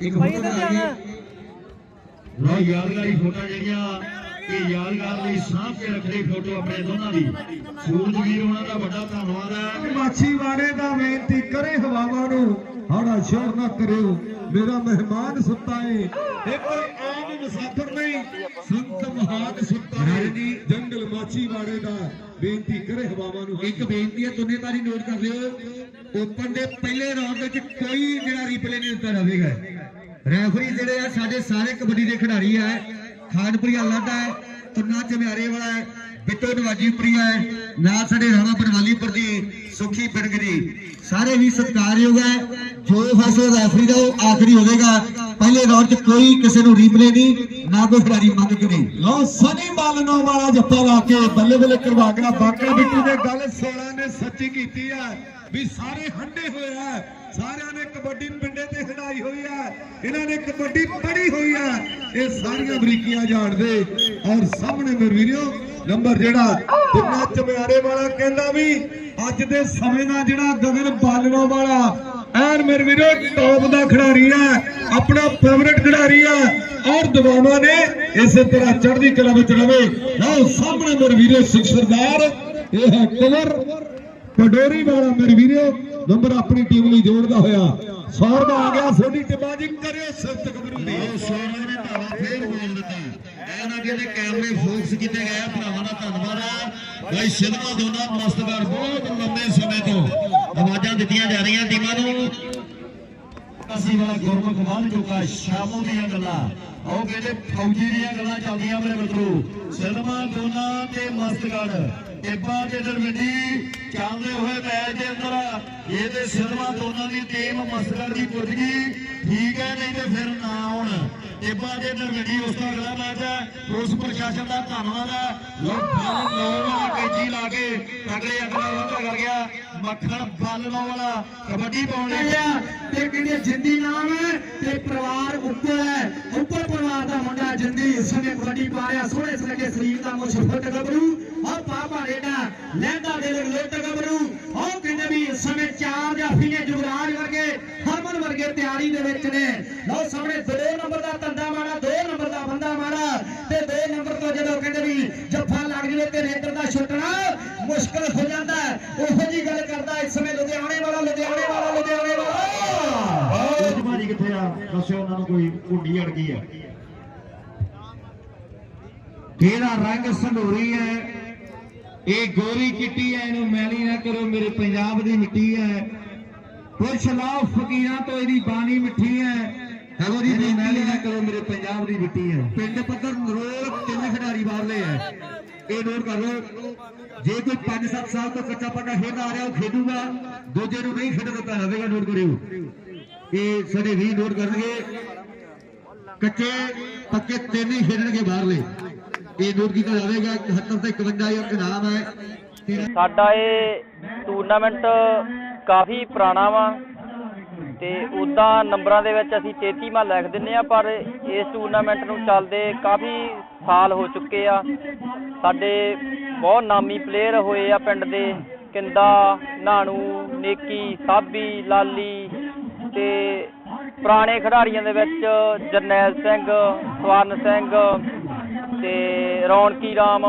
ਇੱਕ ਲੋ ਯਾਦਗਾਰੀ ਫੋਟੋ ਜਿਹੜੀਆਂ ਇਹ ਯਾਦਗਾਰ ਲਈ ਸਾਂਭ ਕੇ ਰੱਖਣੀ ਫੋਟੋ ਆਪਣੇ ਦੋਨਾਂ ਦੀ। ਸੂਰਜ ਵੀਰ ਉਹਨਾਂ ਦਾ ਵੱਡਾ ਧੰਨਵਾਦ ਹੈ। ਮਾਛੀਵਾੜੇ ਦਾ ਬੇਨਤੀ ਕਰੇ ਹਵਾਵਾਂ ਨੂੰ। ਹਾੜਾ ਸ਼ੋਰ ਨਾ ਕਰਿਓ। ਮੇਰਾ ਮਹਿਮਾਨ ਸੁੱਤਾ ਏ। ਆਮ ਮੁਸਾਫਰ ਨਹੀਂ ਸੰਤ ਮਹਾਨ ਸੁੱਤਾ ਏ ਜੰਗਲ ਮਾਛੀਵਾੜੇ ਦਾ ਬੇਨਤੀ ਕਰੇ ਹਵਾਵਾਂ ਨੂੰ ਇੱਕ ਬੇਨਤੀ ਹੈ ਤੁਨੇ ਤਾਰੀ ਨੋਟ ਕਰ ਲਿਓ। ਓਪਨ ਦੇ ਪਹਿਲੇ ਰਾਉਂਡ ਵਿੱਚ ਕੋਈ ਜਿਹੜਾ ਰੀਪਲੇ ਨਹੀਂ ਦਿੱਤਾ ਜਾਵੇਗਾ। ਰੈਫਰੀ ਜਿਹੜੇ ਆ ਸਾਡੇ ਸਾਰੇ ਕਬੱਡੀ ਦੇ ਖਿਡਾਰੀ ਆ। ਖਾਨਪੁਰੀਆ ਲਾਡਾ ਹੈ ਤੁਨਾ ਚਮਿਆਰੇ ਵਾਲਾ ਹੈ ਬਿੱਟੋ ਨਵਾਜੀਪੁਰੀਆ ਹੈ ਨਾਲ ਸਾਡੇ ਰਾਣਾ ਬਨਵਾਲੀਪੁਰ ਦੀ ਸੁਖੀ ਪਿੰਗਰੀ ਸਾਰੇ ਹੀ ਸਤਿਕਾਰਯੋਗ ਹੈ ਜੋ ਫੈਸਲਾ ਰੈਫਰੀ ਦਾ ਉਹ ਆਖਰੀ ਹੋਵੇਗਾ। ਪਹਿਲੇ ਰਾਉਂਡ 'ਚ ਕੋਈ ਕਿਸੇ ਨੂੰ ਰੀਪਲੇ ਨਹੀਂ, ਨਾ ਕੋਈ ਖਿਡਾਰੀ ਮੰਗ ਕਰੇ ਲਓ, ਸਨੀ ਮਾਲਨੋ ਵਾਲਾ ਜੱਫਾ ਲਾ ਕੇ ਬੱਲੇ ਬੱਲੇ ਕਰਵਾ ਕੇ ਬਾਕਾ ਬਿੱਟੂ ਨੇ ਗੱਲ 16 ਨੇ ਸੱਚੀ ਕੀਤੀ ਹੈ ਵੀ ਸਾਰੇ ਹੰਡੇ ਹੋਏ ਆ। ਸਾਰਿਆਂ ਨੇ ਕਬੱਡੀ ਪਿੰਡੇ ਤੇ ਖਿਡਾਈ ਹੋਈ ਹੈ ਇਹਨਾਂ ਨੇ ਕਬੱਡੀ ਪੜੀ ਹੋਈ ਹੈ ਇਹ ਸਾਰੀਆਂ ਬਰੀਕੀਆਂ ਜਾਣਦੇ ਔਰ ਸਾਹਮਣੇ ਮੇਰੇ ਵੀਰੋ, ਨੰਬਰ ਜਿਹੜਾ ਜਿੰਨਾ ਚਮਿਆਰੇ ਵਾਲਾ ਕਹਿੰਦਾ ਵੀ ਅੱਜ ਦੇ ਸਮੇਂ ਦਾ ਜਿਹੜਾ ਗਗਨ ਬਾਲਣੋ ਵਾਲਾ ਐਨ ਮੇਰੇ ਵੀਰੋ ਟੌਪ ਦਾ ਖਿਡਾਰੀ ਹੈ ਆਪਣਾ ਫੇਵਰਿਟ ਖਿਡਾਰੀ ਹੈ ਔਰ ਦਵਾਵਾਂ ਨੇ ਇਸੇ ਤਰ੍ਹਾਂ ਚੜ੍ਹਦੀ ਕਲਾ ਵਿੱਚ ਰਵੇ। ਲਓ, ਸਾਹਮਣੇ ਮੇਰੇ ਵੀਰੋ, ਸਿੱਖ ਸਰਦਾਰ, ਇਹ ਹੈ ਕਵਰ। ਪਡੋਰੀ ਵਾਲਾ ਮੇਰੇ ਵੀਰੋ ਨੰਬਰ ਆਪਣੀ ਟੀਮ ਲਈ ਜੋੜਦਾ ਹੋਇਆ। 100 ਆ ਗਿਆ, ਸੋਢੀ ਟਿਮਾਜੀ ਕਰਿਓ ਸਿਫਤ ਕਬਰੂ ਦੀ। ਲੋ ਨੇ ਧਾਵਾ ਫੇਰ ਬੋਲ ਦਿੱਤਾ। ਇਹਨਾਂ ਅੱਗੇ ਕੈਮਰੇ ਫੋਕਸ ਕੀਤੇ ਗਏ ਭਰਾਵਾਂ ਦਾ ਧੰਨਵਾਦ ਹੈ ਭਾਈ ਸਿਨਮਾ ਦੋਨਾ ਮਸਤਗੜ ਬਹੁਤ ਲੰਬੇ ਸਮੇਂ ਤੋਂ। ਆਵਾਜ਼ਾਂ ਦਿੱਤੀਆਂ ਜਾ ਰਹੀਆਂ ਟੀਮਾਂ ਨੂੰ। ਅਸੀਂ ਵਾਲਾ ਗੁਰਮੁਖ ਵੱਧ ਚੁੱਕਾ ਸ਼ਾਮੋ ਦੀਆਂ ਗੱਲਾਂ। ਉਹ ਕਹਿੰਦੇ ਫੌਜੀ ਦੀਆਂ ਗੱਲਾਂ ਚੱਲਦੀਆਂ ਮੇਰੇ ਮਿੱਤਰੋ। ਸਿਨਮਾ ਦੋਨਾ ਤੇ ਮਸਤਗੜ ਟਿੱਬਾ ਤੇ ਦਰਵਿੰਡੀ ਚੱਲਦੇ ਹੋਏ ਮੈਚ ਦੇ ਅੰਦਰ। ਇਹ ਤੇ ਦੋਨਾਂ ਦੀ ਟੀਮ ਮਸਤਗੜ ਦੀ ਪੁੱਜ ਗਈ। ਠੀਕ ਹੈ, ਨਹੀਂ ਤੇ ਫਿਰ ਨਾ ਆਉਣ। ਟਿੱਬਾ ਤੇ ਦਰਵਿੰਡੀ ਉਸ ਦਾ ਅਗਲਾ ਮੈਚ ਹੈ। ਪੁਲਿਸ ਪ੍ਰਸ਼ਾਸਨ ਦਾ ਧੰਨਵਾਦ ਹੈ। ਲੋਕ ਲੋਕ ਕੈਚੀ ਲਾ ਕੇ ਤਗੜੇ ਅਗਲਾ ਵਾਧਾ ਕਰ ਗਿਆ। ਮੱਖਣ ਬਾਲਣੋਂ ਵਾਲਾ ਕਬੱਡੀ ਪਾਉਣ ਲੱਗਿਆ ਤੇ ਕਹਿੰਦੇ ਜਿੰਦੀ ਨਾਮ ਹੈ? ਤੇ ਪਰਿਵਾਰ ਉੱਪਰ ਹੈ। ਉੱਪਰ ਪਰਿਵਾਰ ਦਾ ਮੁੰਡਾ ਜਿੰਦੀ ਇਸ ਕਬੱਡੀ ਪਾ ਸੋਹਣੇ ਸੁਨੱਖੇ ਸਰੀਰ ਦਾ ਮੁੱਛ ਫੁੱਟ ਗੱਭਰੂ। ਔਰ ਪਾਪਾ ਰੇਡਾ ਲਹਿੰਦਾ ਦੇ ਲੋਟ ਗੱਭਰੂ। ਉਹ ਕਹਿੰਦੇ ਵੀ ਇਸ ਸਮੇਂ ਚਾਰ ਜਾਫੀ ਨੇ ਜੁਗਰਾਜ ਵਰਗੇ, ਹਰਮਨ ਵਰਗੇ ਤਿਆਰੀ ਦੇ ਵਿੱਚ ਨੇ। ਲਓ ਸਾਹਮਣੇ ਦੋ ਨੰਬਰ ਦਾ ਤੰਦਾ ਮਾਰਾ ਦੋ ਨੰਬਰ ਦਾ ਬੰਦਾ ਮਾਰਾ ਤੇ ਦੋ ਨੰਬਰ ਤੋਂ ਜਦੋਂ ਕਹਿੰਦੇ ਵੀ ਜੱਫਾ ਲੱਗ ਜਵੇ ਤੇ ਰੇਡਰ ਦਾ ਛੁੱਟਣਾ ਮੁਸ਼ਕਲ ਹੋ ਜਾਂਦਾ ਹੈ। ਉਹੋ ਜੀ ਗੱਲ ਕਰਦਾ ਇਸ ਸਮੇਂ ਲੁਧਿਆਣੇ ਵਾਲਾ ਲੁਧਿਆਣੇ ਵਾਲਾ ਲੁਧਿਆਣੇ ਵਾਲਾ ਅੱਜ ਭਾਜੀ ਕਿੱਥੇ ਆ ਦੱਸਿਓ ਉਹਨਾਂ ਨੂੰ ਕੋਈ ਕੁੰਡੀ ਅੜ ਗਈ ਆ ਇਹਦਾ ਰੰਗ ਸੰਧੂਰੀ ਹੈ। ਇਹ ਗੋਰੀ ਚਿੱਟੀ ਹੈ ਇਹਨੂੰ ਮੈਲੀ ਨਾ ਕਰੋ ਮੇਰੇ ਪੰਜਾਬ ਦੀ ਮਿੱਟੀ ਹੈ। ਪੁੱਛ ਲਾਓ ਫਕੀਰਾਂ ਤੋਂ ਇਹਦੀ ਬਾਣੀ ਮਿੱਠੀ ਹੈ। ਹਲੋ ਜੀ ਮੈਲੀ ਨਾ ਕਰੋ ਮੇਰੇ ਪੰਜਾਬ ਦੀ ਮਿੱਟੀ ਹੈ। ਪਿੰਡ ਪੱਧਰ ਰੋਜ਼ ਤਿੰਨ ਖਿਡਾਰੀ ਬਾਹਰਲੇ ਹੈ। ਇਹ ਨੋਟ ਕਰ ਲਓ ਜੇ ਕੋਈ 5-7 ਸਾਲ ਤੋਂ ਕੱਚਾ ਪੱਕਾ ਖੇਡਦਾ ਆ ਰਿਹਾ ਉਹ ਖੇਡੂਗਾ। ਦੂਜੇ ਨੂੰ ਨਹੀਂ ਖੇਡਣ ਦਿੱਤਾ ਜਾਵੇਗਾ ਨੋਟ ਕਰਿਓ। ਇਹ ਸਾਡੇ ਵੀ ਨੋਟ ਕਰਨਗੇ। ਕੱਚੇ ਪੱਕੇ ਤਿੰਨ ਹੀ ਖੇਡਣਗੇ ਬਾਹਰਲੇ। ਇਹ ਨੋਟ ਕੀਤਾ ਜਾਵੇਗਾ 71 ਤੇ 51 ਇਹ ਇਨਾਮ ਹੈ। ਸਾਡਾ ਇਹ ਟੂਰਨਾਮੈਂਟ ਕਾਫੀ ਪੁਰਾਣਾ ਵਾ ਤੇ ਉਦਾਂ ਨੰਬਰਾਂ ਦੇ ਵਿੱਚ ਅਸੀਂ 33ਵਾਂ ਲਿਖ ਦਿੰਨੇ ਆ, ਪਰ ਇਸ ਟੂਰਨਾਮੈਂਟ ਨੂੰ ਚੱਲਦੇ ਕਾਫੀ ਸਾਲ ਹੋ ਚੁੱਕੇ ਆ। ਸਾਡੇ ਬਹੁਤ ਨਾਮੀ ਪਲੇਅਰ ਹੋਏ ਆ ਪਿੰਡ ਦੇ, ਕਿੰਦਾ ਨਾਣੂ ਨੇਕੀ, ਸਾਬੀ, ਲਾਲੀ ਤੇ ਪੁਰਾਣੇ ਖਿਡਾਰੀਆਂ ਦੇ ਵਿੱਚ ਜਰਨੈਲ ਸਿੰਘ, ਸਵਰਨ ਸਿੰਘ ਤੇ ਰੌਣਕੀ ਰਾਮ,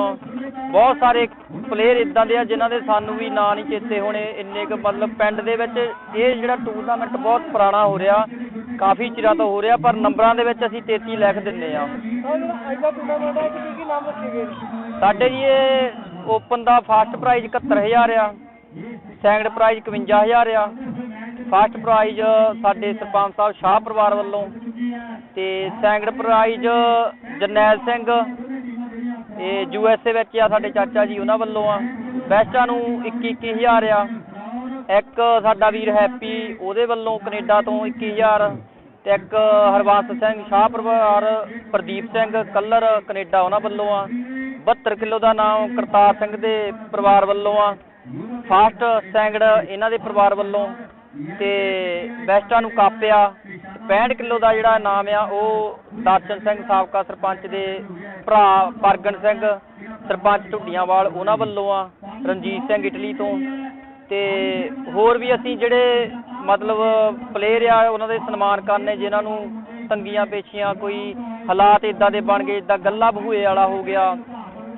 ਬਹੁਤ ਸਾਰੇ ਪਲੇਅਰ ਇਦਾਂ ਦੇ ਆ ਜਿਨ੍ਹਾਂ ਦੇ ਸਾਨੂੰ ਵੀ ਨਾਂ ਨਹੀਂ ਚੇਤੇ ਹੋਣੇ, ਇੰਨੇ ਕੁ ਮਤਲਬ ਪਿੰਡ ਦੇ ਵਿੱਚ ਇਹ ਜਿਹੜਾ ਟੂਰਨਾਮੈਂਟ ਬਹੁਤ ਪੁਰਾਣਾ ਹੋ ਰਿਹਾ, ਕਾਫੀ ਚਿਰਾਂ ਤੋਂ ਹੋ ਰਿਹਾ, ਪਰ ਨੰਬਰਾਂ ਦੇ ਵਿੱਚ ਅਸੀਂ 33 ਲਿਖ ਦਿੰਨੇ ਆ ਸਾਡੇ ਜੀ ਇਹ ਓਪਨ ਦਾ ਫਸਟ ਪ੍ਰਾਈਜ਼ 71000 ਆ ਸੈਕੰਡ ਪ੍ਰਾਈਜ਼ 51000 ਆ ਫਸਟ ਪ੍ਰਾਈਜ਼ ਸਾਡੇ ਸਰਪੰਚ ਸਾਹਿਬ ਸ਼ਾਹ ਪਰਿਵਾਰ ਵੱਲੋਂ ਤੇ ਸੈਕੰਡ ਪ੍ਰਾਈਜ਼ ਜਰਨੈਲ ਸਿੰਘ ਇਹ ਯੂ ਐਸ ਏ ਵਿੱਚ ਆ ਸਾਡੇ ਚਾਚਾ ਜੀ, ਉਹਨਾਂ ਵੱਲੋਂ ਆ। ਬੈਸਟਾਂ ਨੂੰ 21 21000 ਆ। ਇੱਕ ਸਾਡਾ ਵੀਰ ਹੈਪੀ, ਉਹਦੇ ਵੱਲੋਂ ਕੈਨੇਡਾ ਤੋਂ 21000 ਤੇ ਇੱਕ ਹਰਬੰਸ ਸਿੰਘ, ਸ਼ਾਹ ਪਰਿਵਾਰ, ਪ੍ਰਦੀਪ ਸਿੰਘ, ਕੱਲਰ ਕੈਨੇਡਾ, ਉਹਨਾਂ ਵੱਲੋਂ ਆ। 72 ਕਿਲੋ ਦਾ ਨਾਮ ਕਰਤਾਰ ਸਿੰਘ ਦੇ ਪਰਿਵਾਰ ਵੱਲੋਂ ਆ। ਫਾਸਟ ਸੈਂਗੜ ਇਹਨਾਂ ਦੇ ਪਰਿਵਾਰ ਵੱਲੋਂ। ਤੇ ਬੈਸਟਾਂ ਨੂੰ ਕਾਪਿਆ। 65 ਕਿਲੋ ਦਾ ਜਿਹੜਾ ਨਾਮ ਆ, ਉਹ ਦਰਸ਼ਨ ਸਿੰਘ ਸਾਬਕਾ ਸਰਪੰਚ ਦੇ ਭਰਾ ਪਰਗਨ ਸਿੰਘ, ਸਰਪੰਚ ਢੁੱਡੀਆਂਵਾਲ ਉਹਨਾਂ ਵੱਲੋਂ ਆ, ਰਣਜੀਤ ਸਿੰਘ ਇਟਲੀ ਤੋਂ। ਤੇ ਹੋਰ ਵੀ ਅਸੀਂ ਜਿਹੜੇ ਮਤਲਬ ਪਲੇਅਰ ਆ, ਉਹਨਾਂ ਦੇ ਸਨਮਾਨ ਕਰਨੇ, ਜਿਨ੍ਹਾਂ ਨੂੰ ਤੰਗੀਆਂ ਪੇਸ਼ੀਆਂ ਕੋਈ ਹਾਲਾਤ ਇਦਾਂ ਦੇ ਬਣ ਗਏ ਇਦਾਂ ਗੱਲਾ ਬਹੂਏ ਵਾਲਾ ਹੋ ਗਿਆ।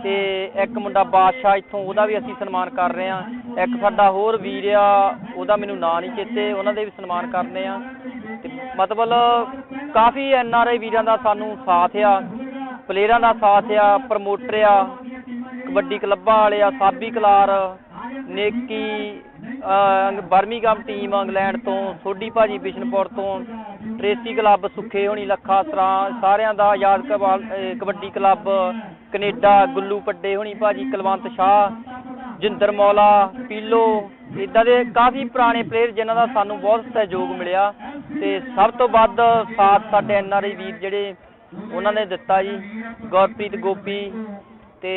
ਤੇ ਇੱਕ ਮੁੰਡਾ ਬਾਦਸ਼ਾਹ ਇੱਥੋਂ, ਉਹਦਾ ਵੀ ਅਸੀਂ ਸਨਮਾਨ ਕਰ ਰਹੇ ਆ ਇੱਕ ਸਾਡਾ ਹੋਰ ਵੀਰ ਆ, ਉਹਦਾ ਮੈਨੂੰ ਨਾਂ ਨਹੀਂ ਚੇਤੇ, ਉਹਨਾਂ ਦੇ ਵੀ ਸਨਮਾਨ ਕਰਨੇ ਆ। ਮਤਲਬ ਕਾਫੀ ਐਨ ਆਰ ਆਈ ਵੀਰਾਂ ਦਾ ਸਾਨੂੰ ਸਾਥ ਆ ਪਲੇਅਰਾਂ ਦਾ ਸਾਥ ਆ ਪ੍ਰਮੋਟਰ ਆ, ਕਬੱਡੀ ਕਲੱਬਾਂ ਵਾਲੇ ਆ, ਸਾਬੀ ਕਲਾਰ, ਨੇਕੀ ਬਰਮੀਗਮ ਟੀਮ ਇੰਗਲੈਂਡ ਤੋਂ, ਸੋਢੀ ਭਾਜੀ ਬਿਸ਼ਨਪੁਰ ਤੋਂ, ਟ੍ਰੇਸੀ ਕਲੱਬ ਸੁੱਖੇ ਹੋਣੀ, ਲੱਖਾ ਸਰਾਂ, ਸਾਰਿਆਂ ਦਾ ਯਾਦ ਕਬਾਲ- ਕਬੱਡੀ ਕਲੱਬ, ਕੈਨੇਡਾ, ਗੁੱਲੂ ਪੱਡੇ ਹੋਣੀ ਭਾਜੀ, ਕੁਲਵੰਤ ਸ਼ਾਹ, ਜਿੰਦਰ ਮੌਲਾ, ਪੀਲੋ ਇਦਾਂ ਦੇ ਕਾਫੀ ਪੁਰਾਣੇ ਪਲੇਅਰ ਜਿਨ੍ਹਾਂ ਦਾ ਸਾਨੂੰ ਬਹੁਤ ਸਹਿਯੋਗ ਮਿਲਿਆ। ਤੇ ਸਭ ਤੋਂ ਵੱਧ ਸਾਥ ਸਾਡੇ ਐਨ ਆਰ ਆਈ ਵੀਰ ਜਿਹੜੇ ਉਹਨਾਂ ਨੇ ਦਿੱਤਾ ਜੀ, ਗੁਰਪ੍ਰੀਤ ਗੋਪੀ ਤੇ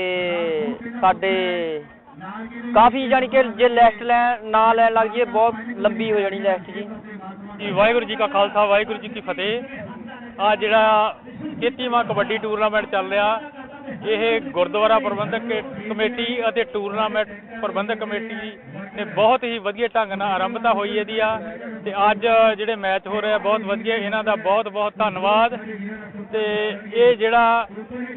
ਸਾਡੇ ਕਾਫੀ ਜਾਣੀ ਕਿ ਜੇ ਲਿਸਟ ਲੈ, ਨਾ ਲੈਣ ਲੱਗ ਜਾਈਏ, ਬਹੁਤ ਲੰਬੀ ਹੋ ਜਾਣੀ ਲਿਸਟ ਜੀ। ਜੀ, ਵਾਹਿਗੁਰੂ ਜੀ ਕਾ ਖਾਲਸਾ, ਵਾਹਿਗੁਰੂ ਜੀ ਕੀ ਫਤਿਹ। ਆ ਜਿਹੜਾ 33ਵਾਂ ਕਬੱਡੀ ਟੂਰਨਾਮੈਂਟ ਚੱਲ ਰਿਹਾ ਇਹ ਗੁਰਦੁਆਰਾ ਪ੍ਰਬੰਧਕ ਕਮੇਟੀ ਅਤੇ ਟੂਰਨਾਮੈਂਟ ਪ੍ਰਬੰਧਕ ਕਮੇਟੀ ਨੇ ਬਹੁਤ ਹੀ ਵਧੀਆ ਢੰਗ ਨਾਲ ਆਰੰਭਤਾ ਹੋਈ ਇਹਦੀ ਆ ਤੇ ਅੱਜ ਜਿਹੜੇ ਮੈਚ ਹੋ ਰਹੇ ਆ, ਬਹੁਤ ਵਧੀਆ, ਇਹਨਾਂ ਦਾ ਬਹੁਤ ਬਹੁਤ ਧੰਨਵਾਦ। ਤੇ ਇਹ ਜਿਹੜਾ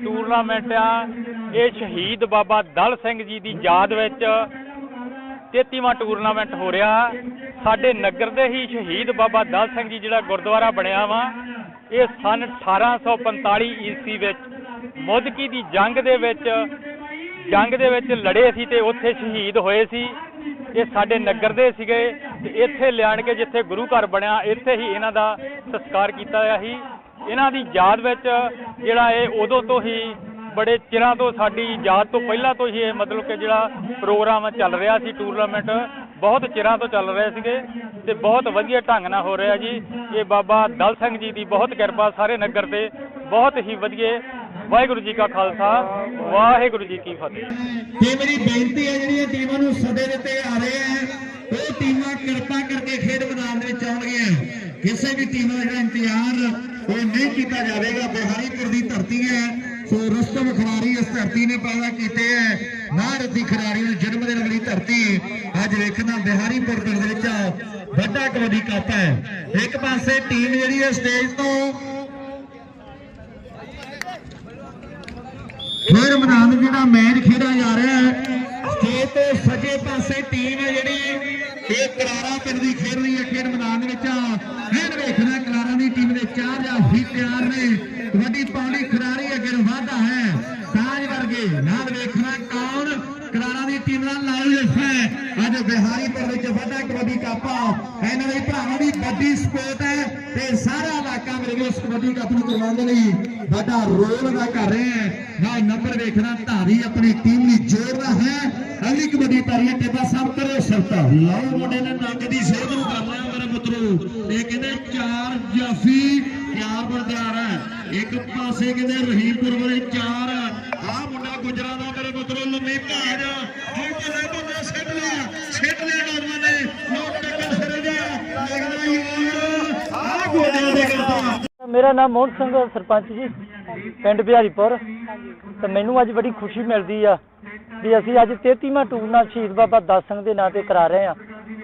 ਟੂਰਨਾਮੈਂਟ ਆ, ਇਹ ਸ਼ਹੀਦ ਬਾਬਾ ਦਲ ਸਿੰਘ ਜੀ ਦੀ ਯਾਦ ਵਿੱਚ 33ਵਾਂ ਟੂਰਨਾਮੈਂਟ ਹੋ ਰਿਹਾ। ਸਾਡੇ ਨਗਰ ਦੇ ਹੀ ਸ਼ਹੀਦ ਬਾਬਾ ਦਲ ਸਿੰਘ ਜੀ ਜਿਹੜਾ ਗੁਰਦੁਆਰਾ ਬਣਿਆ ਵਾ, ਇਹ ਸਨ 1845 ਈਸਵੀ ਵਿੱਚ ਮੁੱਦਕੀ ਦੀ ਜੰਗ ਦੇ ਵਿੱਚ, ਜੰਗ ਦੇ ਵਿੱਚ ਲੜੇ ਸੀ ਤੇ ਉੱਥੇ ਸ਼ਹੀਦ ਹੋਏ ਸੀ। ਇਹ ਸਾਡੇ ਨਗਰ ਦੇ ਸੀਗੇ ਤੇ ਇੱਥੇ ਲਿਆਣ ਕੇ ਜਿੱਥੇ ਗੁਰੂ ਘਰ ਬਣਿਆ, ਇੱਥੇ ਹੀ ਇਹਨਾਂ ਦਾ ਸੰਸਕਾਰ ਕੀਤਾ ਗਿਆ ਸੀ। ਇਹਨਾਂ ਦੀ ਯਾਦ ਵਿੱਚ ਜਿਹੜਾ ਇਹ ਉਦੋਂ ਤੋਂ ਹੀ ਬੜੇ ਚਿਰਾਂ ਤੋਂ ਸਾਡੀ ਯਾਦ ਤੋਂ ਪਹਿਲਾਂ ਤੋਂ ਹੀ ਇਹ ਮਤਲਬ ਕਿ ਜਿਹੜਾ ਪ੍ਰੋਗਰਾਮ ਚੱਲ ਰਿਹਾ ਸੀ ਟੂਰਨਾਮੈਂਟ ਬਹੁਤ ਚਿਰਾਂ ਤੋਂ ਚੱਲ ਰਹੇ ਸੀਗੇ ਤੇ ਬਹੁਤ ਵਧੀਆ ਢੰਗ ਨਾਲ ਹੋ ਰਿਹਾ ਜੀ। ਇਹ ਬਾਬਾ ਦਲ ਸਿੰਘ ਜੀ ਦੀ ਬਹੁਤ ਕਿਰਪਾ ਸਾਰੇ ਨਗਰ ਤੇ, ਬਹੁਤ ਹੀ ਵਧੀਆ ਵਾਹਿਗੁਰੂ ਜੀ ਕਾ ਖਾਲਸਾ, ਵਾਹਿਗੁਰੂ ਜੀ ਕੀ ਫਤਿਹ। ਤੇ ਮੇਰੀ ਬੇਨਤੀ ਹੈ, ਜਿਹੜੀਆਂ ਟੀਮਾਂ ਨੂੰ ਸੱਦੇ ਦਿੱਤੇ ਆ ਰਹੇ ਆ ਉਹ ਟੀਮਾਂ ਕਿਰਪਾ ਕਰਕੇ ਖੇਡ ਮੈਦਾਨ ਦੇ ਵਿੱਚ ਆਉਣਗੀਆਂ। ਕਿਸੇ ਵੀ ਟੀਮ ਦਾ ਜਿਹੜਾ ਇੰਤਜ਼ਾਰ ਉਹ ਨਹੀਂ ਕੀਤਾ ਜਾਵੇਗਾ, ਬਿਹਾਰੀਪੁਰ ਦੀ ਧਰਤੀ ਹੈ। ਸੋ ਰਸਤਮ ਖਿਡਾਰੀ ਇਸ ਧਰਤੀ ਨੇ ਪੈਦਾ ਕੀਤੇ ਹੈ। ਨਾਰਦੀ ਖਿਡਾਰੀ ਨੂੰ ਜਨਮ ਦੇਣ ਵਾਲੀ ਧਰਤੀ ਅੱਜ ਵੇਖਣਾ ਬਿਹਾਰੀਪੁਰ ਪਿੰਡ ਦੇ ਵਿੱਚ ਵੱਡਾ ਕਬੱਡੀ ਕੱਪ ਹੈ। ਇੱਕ ਪਾਸੇ ਟੀਮ ਜਿਹੜੀ ਹੈ ਸਟੇਜ ਤੋਂ ਖੇਡ ਮੈਦਾਨ ਜਿਹੜਾ ਮੈਚ ਖੇਡਿਆ ਜਾ ਰਿਹਾ ਹੈ ਸਟੇਜ ਤੋਂ ਸੱਜੇ ਪਾਸੇ ਟੀਮ ਹੈ ਜਿਹੜੀ, ਇਹ ਕਰਾਰਾ ਪਿੰਡ ਦੀ ਖੇਡ ਰਹੀ ਹੈ, ਖੇਡ ਮੈਦਾਨ ਦੇ ਵਿੱਚ ਫਿਰ ਵੇਖਣਾ, ਕਰਾਰਾ ਦੀ ਟੀਮ ਦੇ ਚਾਰ ਜਾਫੀ ਤਿਆਰ ਨੇ। ਕਬੱਡੀ ਪਾਉਣੀ ਖਿਡਾਰੀ ਅੱਗੇ ਨੂੰ ਵਾਧਾ ਹੈ। ਸਾਜ ਵਰਗੇ ਨਾਲ ਵੇਖਣਾ ਕੌਣ? ਕਰਾਰਾ ਦੀ ਟੀਮ ਦਾ ਲਾਲ ਹੈ। ਅੱਜ ਬਿਹਾਰੀਪੁਰ ਵਿੱਚ ਵੱਡਾ ਕਬੱਡੀ ਕੱਪ ਇਹਨਾਂ ਦੇ ਭਰਾਵਾਂ ਦੀ ਵੱਡੀ ਸਪੋਰਟ ਹੈ ਤੇ ਸਾਰਾ ਇਲਾਕਾ ਮੇਰੇ ਕੋਲ ਇਸ ਕਬੱਡੀ ਕੱਪ ਨੂੰ ਕਰਵਾਉਣ ਦੇ ਲਈ ਵੱਡਾ ਰੋਲ ਅਦਾ ਕਰ ਰਹੇ ਹੈ। ਨਾਲ ਨੰਬਰ ਵੇਖਣਾ ਧਾਰੀ ਆਪਣੀ ਟੀਮ ਲਈ ਜੋੜਦਾ ਹੈ। ਅਗਲੀ ਕਬੱਡੀ ਪਾਰੀ ਹੈ, ਟੇਬਾ ਸਾਹਿਬ ਕਰੋ ਸਰਤਾ। ਲਓ ਮੁੰਡੇ ਨੇ ਨੱਕ ਦੀ ਸਿਹਤ ਨੂੰ ਕਰ ਮੇਰੇ ਪੁੱਤਰੋ। ਇਹ ਕਹਿੰਦੇ ਚਾਰ ਜਾਫੀ ਤਿਆਰ ਬਰ ਹੈ। ਇੱਕ ਪਾਸੇ ਕਹਿੰਦੇ ਰਹੀਮਪੁਰ ਵਾਲੇ ਚਾਰ। ਆਹ ਮੁੰਡਾ ਗੁਜਰਾ ਦਾ, ਮੇਰੇ ਪੁੱਤਰੋ, ਲੰਮੀ ਭਾਜ। ਹੁਣ ਬੱਲੇ ਬੱਲੇ ਸਿੱਟ ਲਿਆ ਸਿੱਟ ਲਿਆ ਨੌਜਵਾਨ ਨੇ। ਲੋਕ ਟੱਕਰ ਸਿਰੇ ਜਾ ਲੱਗਦਾ ਯਾਰ ਆਹ ਗੋਡਿਆਂ ਦੇ ਕਰਤਾ ਮੇਰਾ ਨਾਮ ਮੋਹਨ ਸਿੰਘ ਸਰਪੰਚ ਜੀ, ਪਿੰਡ ਬਿਹਾਰੀਪੁਰ। ਤੇ ਮੈਨੂੰ ਅੱਜ ਬੜੀ ਖੁਸ਼ੀ ਮਿਲਦੀ ਆ ਵੀ ਅਸੀਂ ਅੱਜ 33ਵਾਂ ਟੂਰਨਾ ਸ਼ਹੀਦ ਬਾਬਾ ਦਸ ਸਿੰਘ ਦੇ ਨਾਂ ਤੇ ਕਰਾ ਰਹੇ ਆ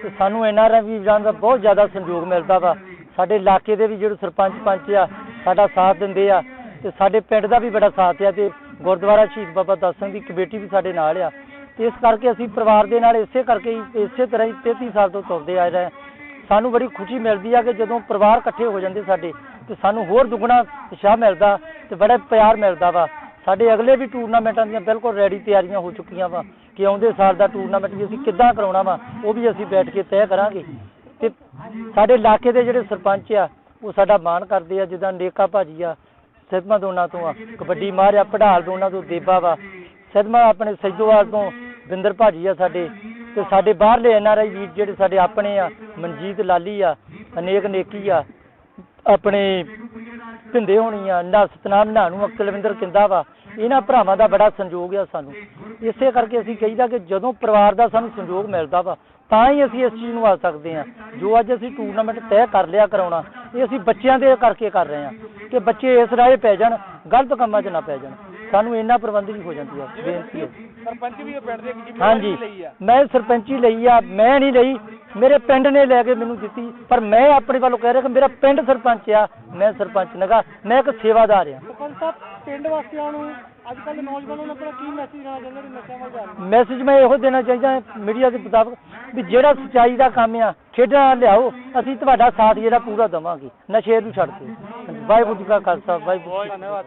ਤੇ ਸਾਨੂੰ ਐਨਆਰਆਈ ਵੀਰਾਂ ਦਾ ਬਹੁਤ ਜ਼ਿਆਦਾ ਸਹਿਯੋਗ ਮਿਲਦਾ ਵਾ। ਸਾਡੇ ਇਲਾਕੇ ਦੇ ਵੀ ਜਿਹੜੇ ਸਰਪੰਚ ਪੰਚ ਆ, ਸਾਡਾ ਸਾਥ ਦਿੰਦੇ ਆ। ਤੇ ਸਾਡੇ ਪਿੰਡ ਦਾ ਵੀ ਬੜਾ ਸਾਥ ਆ ਤੇ ਗੁਰਦੁਆਰਾ ਸ਼ਹੀਦ ਬਾਬਾ ਦਸ ਸਿੰਘ ਦੀ ਕਮੇਟੀ ਵੀ ਸਾਡੇ ਨਾਲ ਆ। ਤੇ ਇਸ ਕਰਕੇ ਅਸੀਂ ਪਰਿਵਾਰ ਦੇ ਨਾਲ ਇਸੇ ਕਰਕੇ ਹੀ ਇਸੇ ਤਰ੍ਹਾਂ ਹੀ 33 ਸਾਲ ਤੋਂ ਤੁਰਦੇ ਆ ਰਹੇ ਹਾਂ। ਸਾਨੂੰ ਬੜੀ ਖੁਸ਼ੀ ਮਿਲਦੀ ਆ ਕਿ ਜਦੋਂ ਪਰਿਵਾਰ ਇਕੱਠੇ ਹੋ ਜਾਂਦੇ ਸਾਡੇ ਤੇ ਸਾਨੂੰ ਹੋਰ ਦੁੱਗਣਾ ਉਤਸ਼ਾਹ ਮਿਲਦਾ ਤੇ ਬੜਾ ਪਿਆਰ ਮਿਲਦਾ ਵਾ। ਸਾਡੇ ਅਗਲੇ ਵੀ ਟੂਰਨਾਮੈਂਟਾਂ ਦੀਆਂ ਬਿਲਕੁਲ ਰੈਡੀ ਤਿਆਰੀਆਂ ਹੋ ਚੁੱਕੀਆਂ ਵਾ ਕਿ ਆਉਂਦੇ ਸਾਲ ਦਾ ਟੂਰਨਾਮੈਂਟ ਵੀ ਅਸੀਂ ਕਿੱਦਾਂ ਕਰਾਉਣਾ ਵਾ, ਉਹ ਵੀ ਅਸੀਂ ਬੈਠ ਕੇ ਤੈਅ ਕਰਾਂਗੇ। ਤੇ ਸਾਡੇ ਇਲਾਕੇ ਦੇ ਜਿਹੜੇ ਸਰਪੰਚ ਆ, ਉਹ ਸਾਡਾ ਮਾਣ ਕਰਦੇ ਆ, ਜਿੱਦਾਂ ਨੇਕਾ ਭਾਜੀ ਆ ਸਿਦਮਾ ਦੋਨਾਂ ਤੋਂ ਆ, ਕਬੱਡੀ ਮਾਰਿਆ ਪੜਾਲ ਦੋਨਾਂ ਤੋਂ ਦੇਬਾ ਵਾ। ਸਿਦਮਾ ਆਪਣੇ ਸੈਦੋਵਾਲ ਤੋਂ ਬਿੰਦਰ ਭਾਜੀ ਆ ਸਾਡੇ, ਤੇ ਸਾਡੇ ਬਾਹਰਲੇ ਐਨ ਆਰ ਆਈ ਵੀਰ ਜਿਹੜੇ ਸਾਡੇ ਆਪਣੇ ਆ, ਮਨਜੀਤ ਲਾਲੀ ਆ, ਅਨੇਕ ਨੇਕੀ ਆ ਆਪਣੇ ਭਿੰਦੇ ਹੋਣੀ ਆ, ਨਾ ਸਤਨਾਮ ਨਾਨੂ ਅਕਲਵਿੰਦਰ ਕਿੰਦਾ ਵਾ। ਇਹਨਾਂ ਭਰਾਵਾਂ ਦਾ ਬੜਾ ਸੰਯੋਗ ਆ ਸਾਨੂੰ। ਇਸੇ ਕਰਕੇ ਅਸੀਂ ਕਹੀਦਾ ਕਿ ਜਦੋਂ ਪਰਿਵਾਰ ਦਾ ਸਾਨੂੰ ਸੰਯੋਗ ਮਿਲਦਾ ਵਾ, ਤਾਂ ਹੀ ਅਸੀਂ ਇਸ ਚੀਜ਼ ਨੂੰ ਆ ਸਕਦੇ ਹਾਂ ਜੋ ਅੱਜ ਅਸੀਂ ਟੂਰਨਾਮੈਂਟ ਤੈਅ ਕਰ ਲਿਆ ਕਰਾਉਣਾ, ਇਹ ਅਸੀਂ ਬੱਚਿਆਂ ਦੇ ਕਰਕੇ ਕਰ ਰਹੇ ਹਾਂ ਕਿ ਬੱਚੇ ਇਸ ਰਾਹੇ ਪੈ ਜਾਣ, ਗਲਤ ਕੰਮਾਂ 'ਚ ਨਾ ਪੈ ਜਾਣ। ਸਾਨੂੰ ਇੰਨਾ ਪ੍ਰਬੰਧ ਵੀ ਹੋ ਜਾਂਦੀ ਹੈ ਬੇਨਤੀ ਹੈ। ਸਰਪੰਚ ਵੀ ਇਹ ਪਿੰਡ ਦੇ ਇੱਕ ਹਾਂਜੀ ਆ। ਮੈਂ ਸਰਪੰਚੀ ਲਈ ਆ ਮੈਂ ਨਹੀਂ ਲਈ ਮੇਰੇ ਪਿੰਡ ਨੇ ਲੈ ਕੇ ਮੈਨੂੰ ਦਿੱਤੀ ਪਰ ਮੈਂ ਆਪਣੇ ਵੱਲੋਂ ਕਹਿ ਰਿਹਾ ਕਿ ਮੇਰਾ ਪਿੰਡ ਸਰਪੰਚ ਆ ਮੈਂ ਸਰਪੰਚ ਨਗਾ ਮੈਂ ਇੱਕ ਸੇਵਾਦਾਰ ਆ। ਸਰਪੰਚ ਸਾਹਿਬ ਪਿੰਡ ਵਾਸੀਆਂ ਨੂੰ ਅੱਜ ਕੱਲ੍ਹ ਨੌਜਵਾਨਾਂ ਨੂੰ ਆਪਣਾ ਕੀ ਮੈਸੇਜ ਦੇਣਾ ਚਾਹੁੰਦੇ ਨੇ ਨਸ਼ਿਆਂ ਵੱਲ ਜਾ ਰਹੇ? ਮੈਸੇਜ ਮੈਂ ਇਹੋ ਦੇਣਾ ਚਾਹੀਦਾ ਮੀਡੀਆ ਦੇ ਮੁਤਾਬਕ ਵੀ ਜਿਹੜਾ ਸੱਚਾਈ ਦਾ ਕੰਮ ਆ ਖੇਡਾਂ ਲਿਆਓ ਅਸੀਂ ਤੁਹਾਡਾ ਸਾਥ ਜਿਹੜਾ ਪੂਰਾ ਦੇਵਾਂਗੇ ਨਸ਼ੇ ਨੂੰ ਛੱਡ ਦਿਓ ਵਾਹਿਗੁਰੂ ਜੀ ਕਾ ਖਾਲਸਾ ਵਾਹਿਗੁਰੂ ਕੀ। ਧੰਨਵਾਦ।